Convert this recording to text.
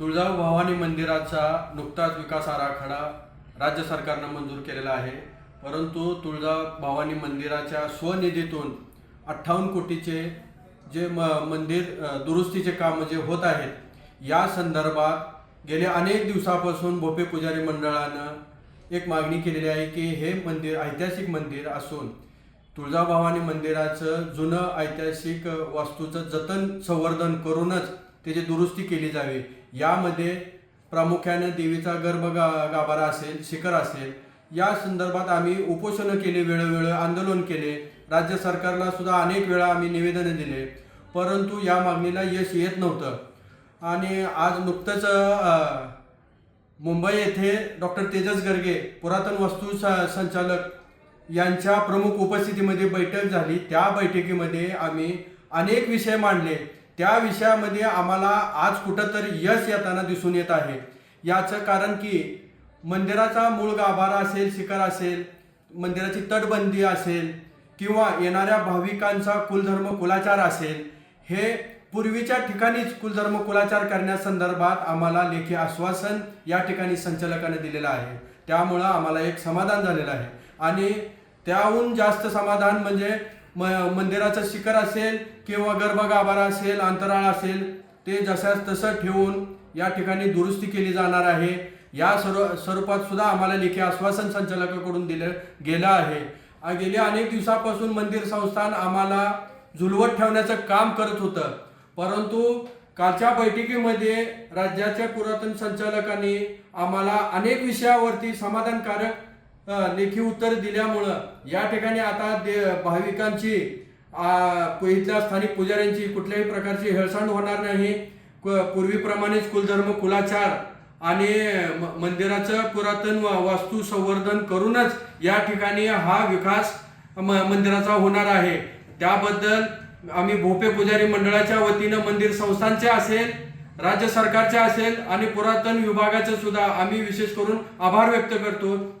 तुळजाभवानी भवानी मंदिराचा नुकताच विकास आराखडा राज्य सरकारनं मंजूर केलेला आहे. परंतु तुळजा भवानी मंदिराच्या स्वनिधीतून अठ्ठावन्न कोटीचे जे म मंदिर दुरुस्तीचे काम जे होत आहेत या संदर्भात गेले अनेक दिवसापासून भोपे पुजारी मंडळानं एक मागणी केलेली आहे की हे मंदिर ऐतिहासिक मंदिर असून तुळजाभवानी मंदिराचं जुनं ऐतिहासिक वास्तूचं जतन संवर्धन करूनच त्याची दुरुस्ती केली जावी. यामध्ये प्रामुख्याने देवीचा गर्भ गा गाभारा असेल शिखर असेल या संदर्भात आम्ही उपोषणं केले वेळोवेळी आंदोलन केले. राज्य सरकारला सुद्धा अनेक वेळा आम्ही निवेदनं दिले. परंतु या मागणीला यश येत नव्हतं. आणि आज नुकतंच मुंबई येथे डॉक्टर तेजस गर्गे पुरातन वस्तू स- संचालक यांच्या प्रमुख उपस्थितीमध्ये बैठक झाली. त्या बैठकीमध्ये आम्ही अनेक विषय मांडले. त्या विषयामध्ये आम्हाला आज कुठंतरी यश येताना दिसून येत आहे. याचं कारण की मंदिराचा मूळ गाभारा असेल शिखर असेल मंदिराची तटबंदी असेल किंवा येणाऱ्या भाविकांचा कुलधर्म कुलाचार असेल हे पूर्वीच्या ठिकाणीच कुलधर्म कुलाचार करण्यासंदर्भात आम्हाला लेखी आश्वासन या ठिकाणी संचालकाने दिलेलं आहे. त्यामुळं आम्हाला एक समाधान झालेलं आहे. आणि त्याहून जास्त समाधान म्हणजे म मंदिराचं शिखर असेल किंवा गर्भगाभारा असेल अंतराळ असेल ते जशास तसं ठेवून या ठिकाणी दुरुस्ती केली जाणार आहे. या सर्व स्वरूपात सुद्धा आम्हाला लेखी आश्वासन संचालकाकडून दिलं गेलं आहे. गेल्या अनेक दिवसापासून मंदिर संस्थान आम्हाला झुलवत ठेवण्याचं काम करत होतं. परंतु कालच्या बैठकीमध्ये राज्याच्या पुरातन संचालकांनी आम्हाला अनेक विषयावरती समाधानकारक लेखी उत्तर दिल्यामुळं या ठिकाणी आता दे भाविकांची इथल्या स्थानिक पुजाऱ्यांची कुठल्याही प्रकारची हेळसांड होणार नाही. पूर्वीप्रमाणेच कुलधर्म कुलाचार आणि मंदिराचं पुरातन वास्तू संवर्धन करूनच या ठिकाणी हा विकास म- मंदिराचा होणार आहे. त्याबद्दल आम्ही भोपे पुजारी मंडळाच्या वतीनं मंदिर संस्थांचे असेल राज्य सरकारचे असेल आणि पुरातन विभागाचे सुद्धा आम्ही विशेष करून आभार व्यक्त करतो.